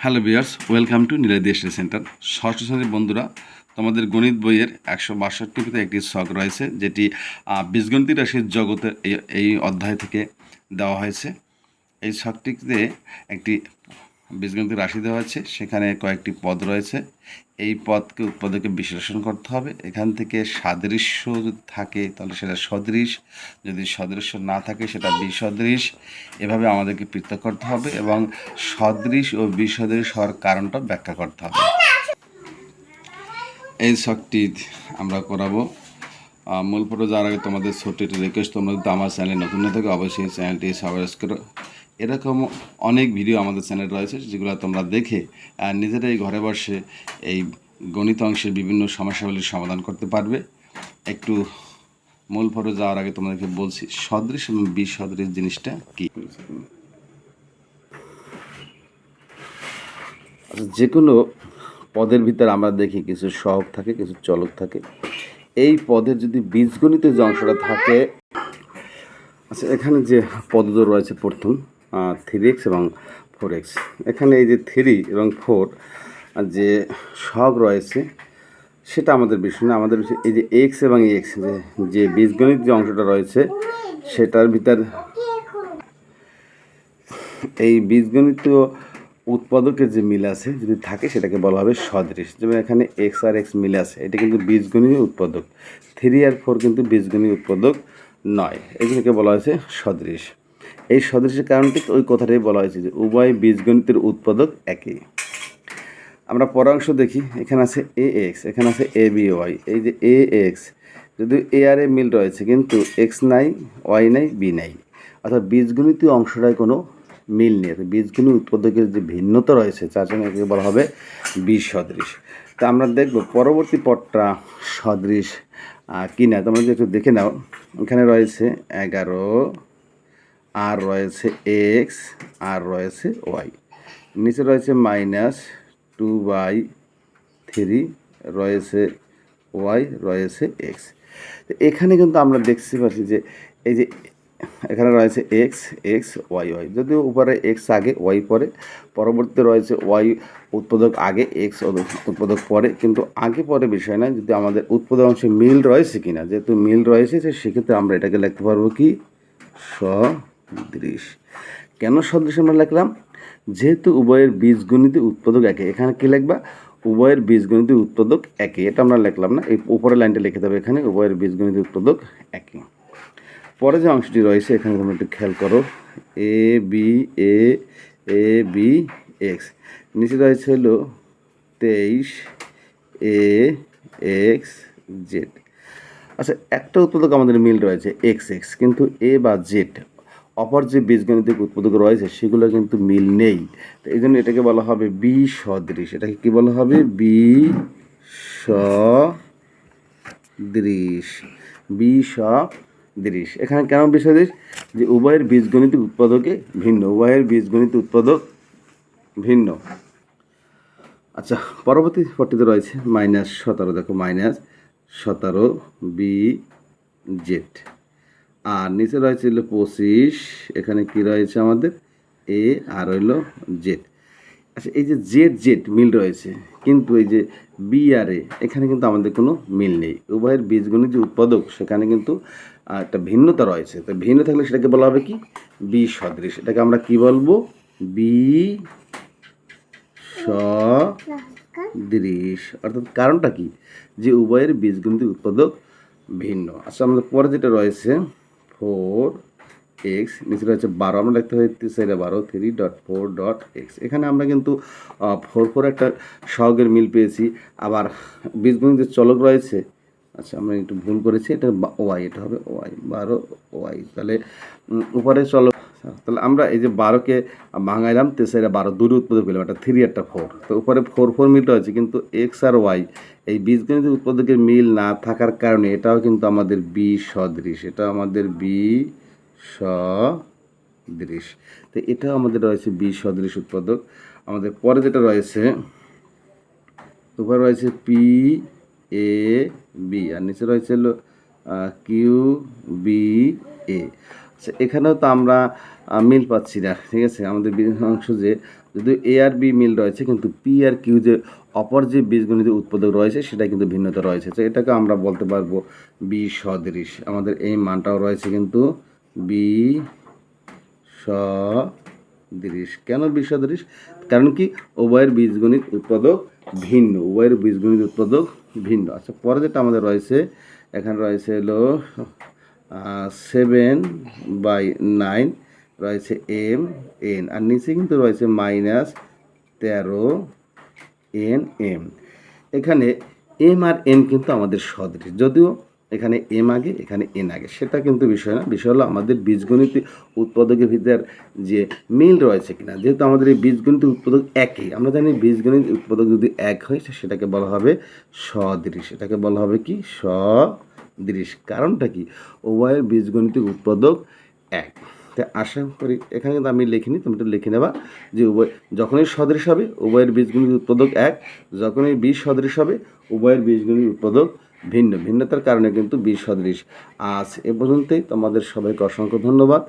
Hello viewers welcome to নীলাই দেশ centre. ষষ্ঠ শ্রেণির বন্ধুরা, তোমাদের গণিত বইয়ের একশো বাষট্টিতে একটি শখ রয়েছে, যেটি বীজগণিত রাশির জগতের এই- এই অধ্যায় থেকে দেওয়া হয়েছে। এই শখটিতে একটি বীজগণিত রাশি দেওয়া হয়েছে। সেখানে কয়েকটি পদ রয়েছে। এই পদকে উৎপাদকে বিশ্লেষণ করতে হবে। এখান থেকে সাদৃশ্য যদি থাকে, তাহলে সেটা সদৃশ। যদি সদৃশ্য না থাকে, সেটা বিসদৃশ। এভাবে আমাদেরকে পৃথক করতে হবে এবং সদৃশ ও বিসদৃশ হওয়ার কারণটা ব্যাখ্যা করতে হবে। এই শখটি আমরা করাবো। মূল পর্ব যাওয়ার আগে তোমাদের ছোট্ট একটি রিকোয়েস্ট তোমরা যদি আমার চ্যানেলে নতুন না থাকে, অবশ্যই চ্যানেলটি সাবস্ক্রাইব করো। এরকম অনেক ভিডিও আমাদের চ্যানেল রয়েছে, যেগুলো তোমরা দেখে নিজেরাই ঘরে বসে এই গণিত অংশের বিভিন্ন সমস্যাগুলির সমাধান করতে পারবে। একটু মূল পর্বে যাওয়ার আগে তোমাদেরকে বলছি, সদৃশ এবং বিসদৃশ জিনিসটা কী? আচ্ছা যে কোনো পদের ভিতরে আমরা দেখি কিছু সহগ থাকে, কিছু চলক থাকে। এই পদের যদি বীজগণিত যে অংশটা থাকে আচ্ছা এখানে যে পদগুলো রয়েছে প্রথম থ্রি এক্স এবং ফোর এক্স এখানে এই যে থ্রি এবং ফোর যে সহগ রয়েছে, সেটা আমাদের বিষয় না, আমাদের বিষয় এই যে এক্স এবং এক্স যে যে বীজগণিত যে অংশটা রয়েছে, সেটার ভিতর এই বীজগণিত উৎপাদকের যে মিল আছে, যদি থাকে, সেটাকে বলা হবে সদৃশ। যেমন এখানে এক্স আর এক্স মিল আছে, এটা কিন্তু বীজগণিত উৎপাদক। থ্রি আর ফোর কিন্তু বীজগণিত উৎপাদক নয়, এগুলোকে বলা হয়েছে সদৃশ। এই সদৃশের কারণটি ওই কথাটাই বলা হয়েছে যে উভয় বীজগণিতের উৎপাদক একই। আমরা পরাংশ দেখি এখানে আছে এ এক্স এখানে আছে এ বি ওয়াই এই যে এ এক্স যদি এ আর এ মিল রয়েছে কিন্তু এক্স নাই ওয়াই নাই বি নাই। অর্থাৎ বীজগণিতীয় অংশটায় কোনো মিল নেই অর্থাৎ বীজগণিত উৎপাদকের যে ভিন্নতা রয়েছে যার জন্য একে বলা হবে বীজ সদৃশ তা আমরা দেখব পরবর্তী পদটা সদৃশ আহ, কি না তোমরা যদি একটু দেখে নাও এখানে রয়েছে এগারো আর রয়েছে এক্স আর রয়েছে ওয়াই নিচে রয়েছে মাইনাস টু বাই থ্রি রয়েছে ওয়াই রয়েছে এক্স এখানে কিন্তু আমরা দেখতে পাচ্ছি যে এই যে এখানে রয়েছে এক্স এক্স ওয়াই ওয়াই যদিও উপরে এক্স আগে ওয়াই পরে, পরবর্তীতে রয়েছে ওয়াই উৎপাদক আগে এক্স উৎপাদক পরে, কিন্তু আগে পরে বিষয় না যদি আমাদের উৎপাদক অংশে মিল রয়েছে কিনা। যেহেতু মিল রয়েছে সেক্ষেত্রে আমরা এটাকে লিখতে পারব কি? সদৃশ কেন সদৃশ আমরা লিখলাম? যেহেতু উভয়ের বীজগণিত উৎপাদক একে। এখানে কি লিখবা? উভয়ের বীজগণিত উৎপাদক একই এটা আমরা লিখলাম না। এই উপরের লাইনটা লিখে দেবে এখানে। উভয়ের বীজগণিত উৎপাদক একই পরে যে অংশটি রয়েছে, এখানে তোমরা একটু খেয়াল করো। A, b, a a, b, x. নিচে রয়েছে হলো তেইশ, এ, এক্স, জেড। আচ্ছা একটা উৎপাদক আমাদের মিল রয়েছে, এক্স এক্স। কিন্তু এ বা জেড অপর যে বীজগণিতিক উৎপাদক রয়েছে, সেগুলো কিন্তু মিল নেই। তো এই জন্য এটাকে বলা হবে বি সদৃশ এটাকে কি বলা হবে? বি সদৃশ বি সদৃশ এখানে কেন বিসদৃশ? যে উভয়ের বীজগণিতিক উৎপাদকে ভিন্ন, উভয়ের বীজগণিত উৎপাদক ভিন্ন। আচ্ছা পরবর্তী পট্টিতে রয়েছে মাইনাস সতেরো। দেখো, মাইনাস সতেরো বি জেড। আর নিচে রয়েছে হলো পঁচিশ, এখানে কি রয়েছে আমাদের? এ আর হইল জেড। আচ্ছা এই যে জেড জেড মিল রয়েছে, কিন্তু এই যে বি আর এ, এখানে কিন্তু আমাদের কোনো মিল নেই। উভয়ের বীজগণিত যে উৎপাদক, সেখানে কিন্তু একটা ভিন্নতা রয়েছে। তো ভিন্ন থাকলে সেটাকে বলা হবে কি? বি সদৃশ। এটাকে আমরা কি বলব? বি সদৃশ। অর্থাৎ কারণটা কি? যে উভয়ের বীজগণিত উৎপাদক ভিন্ন। আচ্ছা আমাদের পরে যেটা রয়েছে ফোর এক্স নিচে রয়েছে বারো। আমরা লিখতে পারি সাইডে বারো three dot four dot x এখানে আমরা কিন্তু ফোর ফোর একটা সহগের মিল পেয়েছি। আবার বীজগণিতের চলক রয়েছে আচ্ছা আমরা একটু ভুল করেছি, এটা ওয়াই এটা হবে ওয়াই বারো ওয়াই তাহলে উপরে উপরে চলক তাহলে আমরা এই যে বারোকে ভাঙাইলাম, তেসাইরা বারো দুটো উৎপাদক পেলাম, একটা থ্রি একটা ফোর তো উপরে ফোর ফোর মিল রয়েছে কিন্তু এক্স আর ওয়াই এই বীজগণিত উৎপাদকের মিল না থাকার কারণে এটাও কিন্তু আমাদের বি সদৃশ এটা আমাদের বি সদৃশ তো এটাও আমাদের রয়েছে বি সদৃশ উৎপাদক। আমাদের পরে যেটা রয়েছে, উপরে রয়েছে পি এ বি আর নিচে রয়েছে কিউ বি এ আচ্ছা এখানেও তো আমরা মিল পাচ্ছি না, ঠিক আছে? আমাদের অংশ যে যদিও এ আর বি মিল রয়েছে, কিন্তু পি আর কিউ যে অপর যে বীজগণিত উৎপাদক রয়েছে, সেটা কিন্তু ভিন্নতা রয়েছে। তো এটাকে আমরা বলতে পারব বি সদৃশ। আমাদের এই মানটাও রয়েছে কিন্তু বি সদৃশ। কেন বি সদৃশ? কারণ কি? উভয়ের বীজগণিত উৎপাদক ভিন্ন, উভয়ের বীজগণিত উৎপাদক ভিন্ন। আচ্ছা পরে যেটা আমাদের রয়েছে, এখানে রয়েছে হলো সেভেন বাই নাইন রয়েছে এম এন আর নিচে কিন্তু রয়েছে মাইনাস তেরো এন এম এখানে এম আর এন কিন্তু আমাদের সদৃশ। যদিও এখানে এম আগে, এখানে এন আগে। সেটা কিন্তু বিষয় না। বিষয় হলো আমাদের বীজগণিত উৎপাদকের ভিতর যে মিল রয়েছে কিনা। যেহেতু আমাদের এই বীজগণিত উৎপাদক একই, আমরা জানি বীজগণিত উৎপাদক যদি এক হয় সেটাকে বলা হবে সদৃশ। এটাকে বলা হবে কি? সদৃশ কারণটা কি? উভয়ের বীজগণিতিক উৎপাদক এক। তাই আশা করি এখানে কিন্তু আমি লিখিনি, তুমি একটু লিখে নেবা যে উভয় যখনই সদৃশ হবে, উভয়ের বীজগণিত উৎপাদক এক। যখনই বীজ সদৃশ হবে, উভয়ের বীজগণিত উৎপাদক ভিন্ন। ভিন্নতার কারণে কিন্তু বীজ সদৃশ আজ এ পর্যন্তই। তোমাদের সবাইকে অসংখ্য ধন্যবাদ।